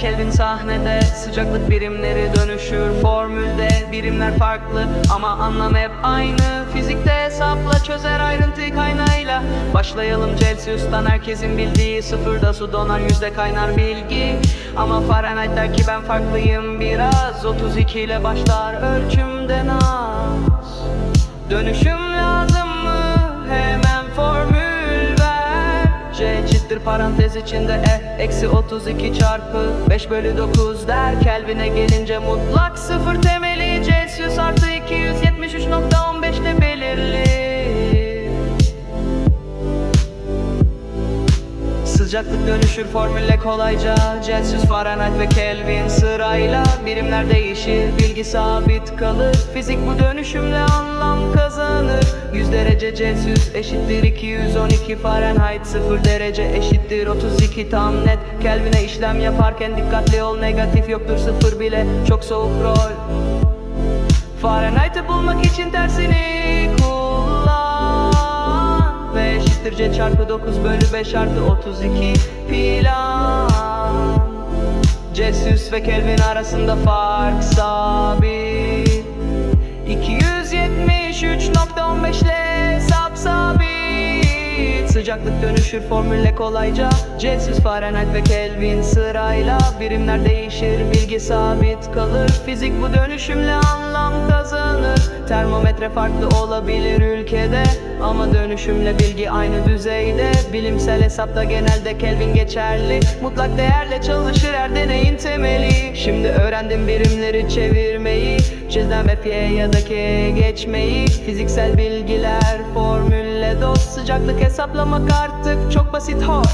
Kelvin sahnede. Sıcaklık birimleri dönüşür. Formülde Birimler farklı. Ama anlam hep aynı. Fizikte hesapla çözer ayrıntı kaynağıyla. Başlayalım Celsius'tan. Herkesin bildiği Sıfırda su donar yüzde kaynar bilgi. Ama Fahrenheit der ki ben farklıyım. Biraz 32 ile başlar ölçümden az. Dönüşüm lazım eşittir parantez içinde E Eksi 32 çarpı 5 bölü 9 der. Kelvin'e gelince mutlak sıfır temeli. Celsius artı 273.15 ile belirli. Sıcaklık dönüşür formülle kolayca. Celsius, Fahrenheit ve Kelvin sırayla. Birimler değişir, bilgi sabit kalır. Fizik bu dönüşümle 100 derece Celsius eşittir 212 Fahrenheit 0 derece eşittir 32 tam net. Kelvin'e işlem yaparken dikkatli ol Negatif yoktur sıfır bile çok soğuk rol. Fahrenheit'ı bulmak için tersini kullan. Ve eşittir C çarpı 9 bölü 5 artı 32 plan. Celsius ve Kelvin arasında fark sabit Sıcaklık dönüşür formülle kolayca. Celsius, Fahrenheit ve Kelvin sırayla. Birimler değişir, bilgi sabit kalır. Fizik bu dönüşümle anlam kazanır. Termometre farklı olabilir ülkede. Ama dönüşümle bilgi aynı düzeyde. Bilimsel hesapta genelde Kelvin geçerli. Mutlak değerle çalışır her deneyin temeli. Şimdi öğrendim birimleri çevirmeyi. Çizden ve P ya da K geçmeyi. Fiziksel bilgiler dost Sıcaklık hesaplamak artık çok basit hoş